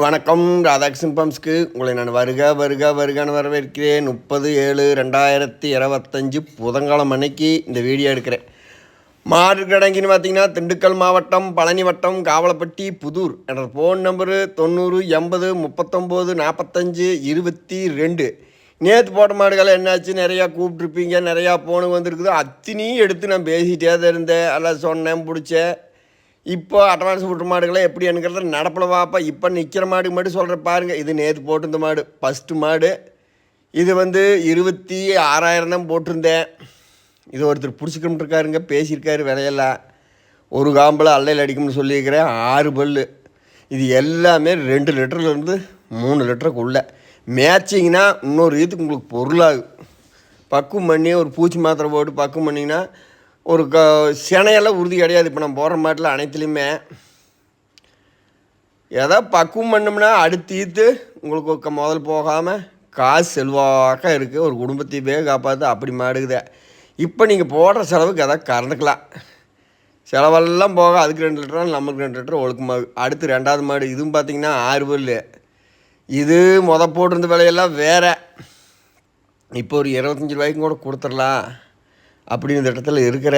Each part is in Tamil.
வணக்கம் ராதாகிருஷ்ணன் பம்ஸ்க்கு. உங்களை நான் வருக வருக வருகன்னு வரவேற்கிறேன். முப்பது ஏழு ரெண்டாயிரத்தி இருபத்தஞ்சி புதன்கிழமை அன்னைக்கு இந்த வீடியோ எடுக்கிறேன். மாடு கிடங்கின்னு பார்த்தீங்கன்னா திண்டுக்கல் மாவட்டம் பழனி வட்டம் காவலப்பட்டி புதூர் என்ற ஃபோன் நம்பரு தொண்ணூறு எண்பது முப்பத்தொம்போது நாற்பத்தஞ்சு இருபத்தி ரெண்டு. நேற்று போட்ட மாடுகள் என்னாச்சு? நிறையா கூப்பிட்ருப்பீங்க நிறையா ஃபோனு வந்திருக்குது. அத்தினியும் எடுத்து நான் பேசிகிட்டே தான் இருந்தேன். எல்லாம் சொன்னேன் பிடிச்சேன். இப்போ அட்வான்ஸ் விட்டு மாடுகளை எப்படி எனக்கிறத நடப்பில் வாப்பா இப்போ நிற்கிற மாடு மட்டும் சொல்கிற பாருங்கள் இது நேற்று போட்டிருந்த மாடு ஃபஸ்ட்டு மாடு. இது வந்து இருபத்தி ஆறாயிரம் தான் போட்டிருந்தேன். இது ஒருத்தர் பிடிச்சிக்கிட்டுருக்காருங்க பேசியிருக்காரு விலையெல்லாம். ஒரு காம்பில் அல்லையில் அடிக்கும்னு சொல்லியிருக்கிறேன் ஆறு பல் இது எல்லாமே ரெண்டு லிட்டர்லேருந்து மூணு லிட்டருக்குள்ளே. மேய்ச்சிங்கன்னா இன்னொரு இதுக்கு உங்களுக்கு பொருளாகும். பக்குவம் பண்ணி ஒரு பூச்சி மாத்திரை போட்டு பக்குவம் பண்ணிங்கன்னா ஒரு க சினையெல்லாம் உறுதி கிடையாது. இப்போ நம்ம போடுற மாட்டில் அனைத்துலேயுமே. எதோ பக்குவம் பண்ணோம்னா அடுத்து ஈத்து உங்களுக்கு முதல் போகாமல் காசு செல்வாக்காக இருக்குது ஒரு குடும்பத்தையே காப்பாற்று அப்படி மாடுக்குது. இப்போ நீங்கள் போடுற செலவுக்கு எதாவது கறந்துக்கலாம். செலவெல்லாம் போக அதுக்கு ரெண்டு லிட்டர் நம்மளுக்கு ரெண்டு லிட்டர் ஒழுக்கமாக அடுத்து ரெண்டாவது மாடு இதுவும் பார்த்தீங்கன்னா ஆறு பல் இது முத போட்டிருந்த விலையெல்லாம் வேறு. இப்போ ஒரு இருபத்தஞ்சி ரூபாய்க்கும் கூட கொடுத்துடலாம். அப்படின்ற இந்த இடத்துல இருக்கிற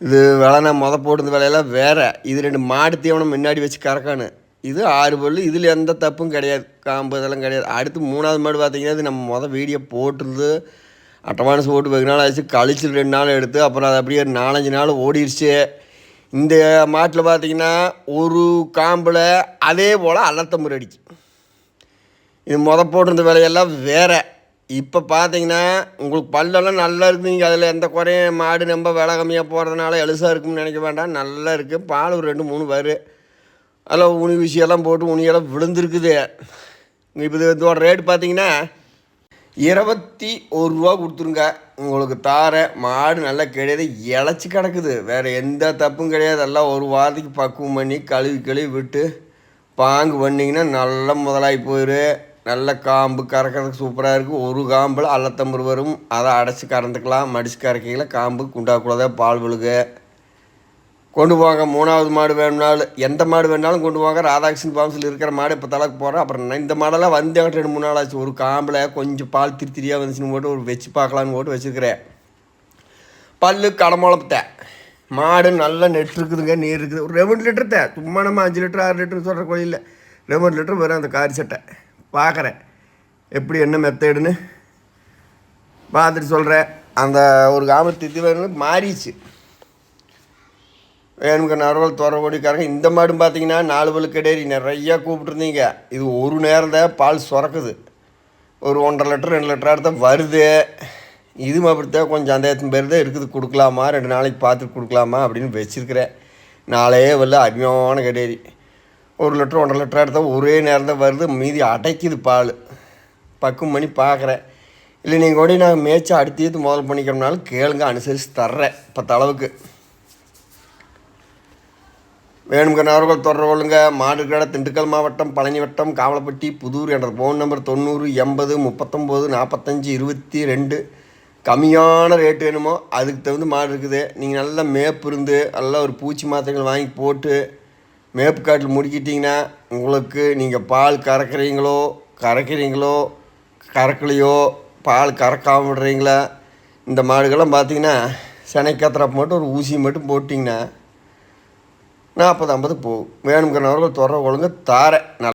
இது வேலைனா முத போட்டிருந்த விலையெல்லாம் வேறு. இது ரெண்டு மாடு தீவனம் முன்னாடி வச்சு கறக்கானு. இது ஆறு பொருள் இதில் எந்த தப்பும் கிடையாது. காம்பு இதெல்லாம் கிடையாது. அடுத்து மூணாவது மாடு பார்த்திங்கன்னா இது நம்ம மொதல் வீடியோ போட்டிருந்து அட்டவான்ஸ் போட்டு வெகு நாள் ஆச்சு. கழிச்சு ரெண்டு நாள் எடுத்து அப்புறம் அது அப்படியே நாலஞ்சு நாள் ஓடிடுச்சு இந்த மாட்டில் பார்த்திங்கன்னா ஒரு காம்பில் அதே போல் அல்லத்தம்பு அடிச்சு இது முத போட்டிருந்த விலையெல்லாம் வேறு. இப்போ பார்த்தீங்கன்னா உங்களுக்கு பல்லெல்லாம் நல்லா இருக்குது. நீங்கள் அதில் எந்த குறையும் மாடு ரொம்ப விலை கம்மியாக போகிறதுனால எலுசாக இருக்கும்னு நினைக்க வேண்டாம். நல்லா இருக்குது பால் ஒரு ரெண்டு மூணு வரும் அதில் உனி விஷயம்லாம் போட்டு உனியெல்லாம் விழுந்துருக்குது. இப்போ இது இதோட ரேட் பார்த்தீங்கன்னா இருபத்தி ஒரு ரூபா கொடுத்துருங்க. உங்களுக்கு தார மாடு நல்லா கிடையாது இழைச்சி கிடக்குது. வேறு எந்த தப்பும் கிடையாது. எல்லாம் ஒரு வாரத்துக்கு பக்குவம் பண்ணி கழுவி கழுவி விட்டு பாங்கு பண்ணிங்கன்னா நல்லா முதலாகி போயிடும் நல்ல காம்பு கறக்கிறதுக்கு சூப்பராக இருக்குது ஒரு காம்பில் அல்லத்தம்பது வரும். அதை அடைச்சி கறந்துக்கலாம். மடிச்சு கறக்கையில் காம்பு குண்டாக்குள்ளதே பால் விழுக. கொண்டு போங்க. மூணாவது மாடு வேணும்னாலும் எந்த மாடு வேணாலும் கொண்டு போங்க. ராதாகிருஷ்ணன் ஃபார்ம்ஸில் இருக்கிற மாடு இப்போ தலைக்கு போகிறேன் அப்புறம் நான் இந்த மாடெல்லாம் வந்து ரெண்டு மூணு நாள் ஆச்சு. ஒரு காம்பில் கொஞ்சம் பால் திரு திரியாக வந்துச்சுன்னு போட்டு ஒரு வச்சு பார்க்கலான்னு போட்டு வச்சுருக்கிறேன். பல்லு கடமுளப்பத்த மாடு நல்லா நெட் இருக்குதுங்க நீர் இருக்குது. ஒரு ரெண்டு லிட்டர் தான் சும்மா நம்ம அஞ்சு லிட்டர் ஆறு லிட்டர் சொல்கிற கோயிலில். ரெண்டு லிட்டர் வரும் அந்த காரி சட்டை. பார்க்குறேன். எப்படி என்ன மெத்தேடுன்னு. பார்த்துட்டு சொல்கிறேன் அந்த ஒரு கிராமத்து இது வேணும் மாறிச்சு வேணுங்க நரவல் துறவடிக்காரங்க இந்த மாடும் பார்த்தீங்கன்னா நாலு பல்லு கிடையாது நிறையா கூப்பிட்ருந்தீங்க இது ஒரு நேரம் தான் பால் சுரக்குது. ஒரு ஒன்றரை லிட்டர் ரெண்டு லிட்டர் தான் வருது. இது அப்படித்தான் கொஞ்சம் அந்த பேர் தான் இருக்குது. கொடுக்கலாமா? ரெண்டு நாளைக்கு பார்த்துட்டு கொடுக்கலாமா? அப்படின்னு வச்சுருக்கிறேன். நாளே வரல. அருமையான கிடையாது ஒரு லிட்டர் ஒன்றரை லிட்டர் எடுத்தால் ஒரே நேரம் தான் வருது. மீதி அடைக்குது பால். பக்குவம் பண்ணி பார்க்குறேன். இல்லை நீங்கள் கூட நான் மேய்ச்சி அடுத்தது முதல் பண்ணிக்கிறோம்னாலும் கேளுங்க அனுசரித்து தர்றேன் பத்து அளவுக்கு. வேணுங்க நபர்கள் தொடர்புகளுங்க மாடுகடை திண்டுக்கல் மாவட்டம் பழனி வட்டம் காவலப்பட்டி புதூர் என்ற ஃபோன் நம்பர் தொண்ணூறு எண்பது முப்பத்தொம்போது நாற்பத்தஞ்சு இருபத்தி ரெண்டு. கம்மியான ரேட்டு வேணுமோ அதுக்கு தகுந்த மாடு இருக்குது. நீங்கள் நல்லா மேப்பு இருந்து நல்லா ஒரு பூச்சி மாத்திரைகள் வாங்கி போட்டு மேப்புக்காட்டில் முடிக்கிட்டிங்கன்னா உங்களுக்கு நீங்கள் பால் கறக்கிறீங்களோ கறக்கிறீங்களோ கறக்கலையோ பால் கறக்காம விடுறீங்களா? இந்த மாடுகள்லாம் பார்த்தீங்கன்னா செனைக்கத்திரப்பு மட்டும் ஒரு ஊசி மட்டும் போட்டிங்கன்னா நாற்பது ஐம்பது போகும். வேணுங்கிறவர்கள் தொடர ஒழுங்கு நல்லா